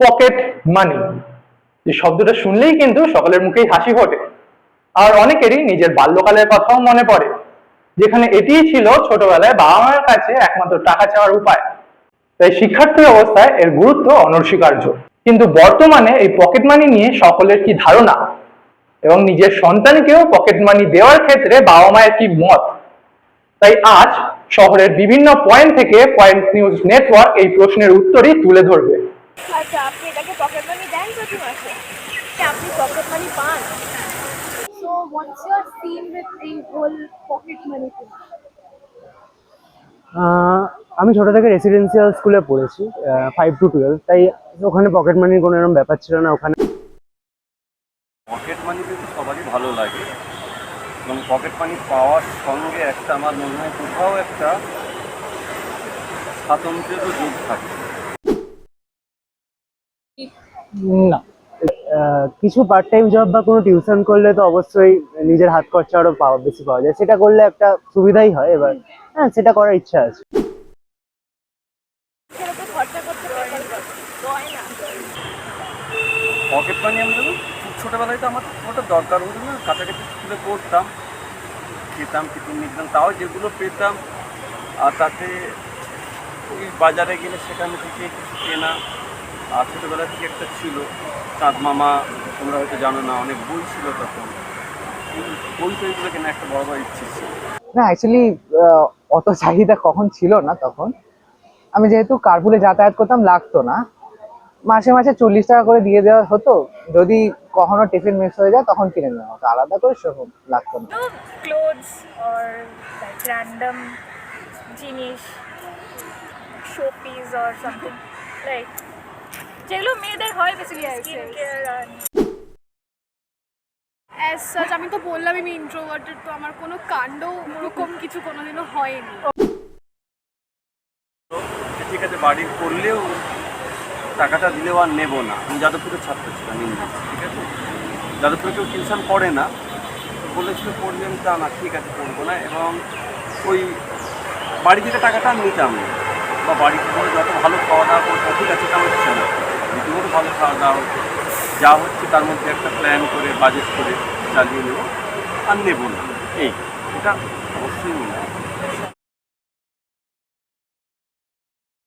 Pocket money এই শব্দটা শুনলেই কিন্তু সকলের মুখেই হাসি ফোটে। আর অনেকেরই নিজের বাল্যকালের কথাও মনে পড়ে, যেখানে এটিই ছিল ছোটবেলায় বাবা মায়ের কাছে একমাত্র টাকা চাওয়ার উপায়। তাই শিক্ষার্থী অবস্থায় এর গুরুত্ব অনস্বীকার্য। কিন্তু বর্তমানে এই পকেট মানি নিয়ে সকলের কি ধারণা? এবং নিজের সন্তানকেও পকেট মানি দেওয়ার ক্ষেত্রে বাবা মায়ের কি মত? তাই আজ শহরের বিভিন্ন পয়েন্ট থেকে পয়েন্ট নিউজ নেটওয়ার্ক এই প্রশ্নের উত্তরই তুলে ধরবে। আপনি এটাকে পকেট মানি দেন প্রতি মাসে। আপনি পকেট মানি পান। With the whole pocket money thing? আমি ছোট থেকে রেসিডেন্সিয়াল স্কুলে পড়েছি ফাইভ টু টুয়েলভ তাই ওখানে পকেট মানির কোনো এরকম ব্যাপার ছিল না ওখানে পকেট মানি কিন্তু সবারই ভালো লাগে। এবং পকেট মানি পাওয়ার সঙ্গে একটা আমার মনে হয় কোথাও একটা স্বাতন্ত্র্যেরও যোগ থাকে। না। কিছু পার্ট টাইম জব বা কোনো টিউশন করলে তো অবশ্যই নিজের হাত খরচা আরও পাওয়া, বেশি পাওয়া যায়। সেটা করলে একটা সুবিধাই হয় এবার। হ্যাঁ সেটা করার ইচ্ছা আছে। পকেট মানি আমি ছোটোবেলায় তো আমার ওটা দরকার হতো না। কাছাকাছি স্কুলে পড়তাম, খেতাম, টিফিন নিতাম, তাও যেগুলো পেতাম, আর তাতে ওই বাজারে গেলে সেখান থেকে কিছু কেনা আর ছোটোবেলা থেকে একটা ছিল চাঁদ মামা তোমরা হয়তো জানো না অনেক বই ছিল তখন। বই টইগুলো কেনা একটা বড় বড় ইচ্ছে ছিল। না অ্যাকচুয়ালি অত চাহিদা কখন ছিল না তখন। আমি যেহেতু কার্পুলে যাতায়াত করতাম লাগতো না। মাসে মাসে চল্লিশ টাকা করে দিয়ে দেওয়া হতো। যদি কখনো টিফিন মিস হয়ে যায় তখন কিনে নেওয়া হতো। আলাদা করে সেরকম লাগতো না। No clothes or জিনিস শোপিস something like যেগুলো মেয়েদের হয় বেসিক্যালি অ্যাজ সাচ আমি তো বললাম আমি ইন্ট্রোভার্টেড তো আমার কোনো কাণ্ড ওরকম কিছু কোনোদিনও হয়নি। ঠিক আছে বাড়ির করলেও টাকাটা দিলেও আর নেব না। আমি যাদবপুরের ছাত্র ছিলাম ইংরেজি ঠিক আছে? যাদবপুরে কেউ টিউশন পড়ে না। তো বলেছিল পড়লে আমি তা না ঠিক আছে পড়ব না। এবং ওই বাড়ি থেকে টাকাটা আমি নিতাম। না বা বাড়িতে যত ভালো খাওয়া দাওয়া করতাম ঠিক আছে তেমন ইচ্ছা না। রীতিমতো ভালো খাওয়া দাওয়া হতো যা হচ্ছে তার মধ্যে একটা প্ল্যান করে বাজেট করে চালিয়ে নেব। আর নেব না। এই, এটা অবশ্যই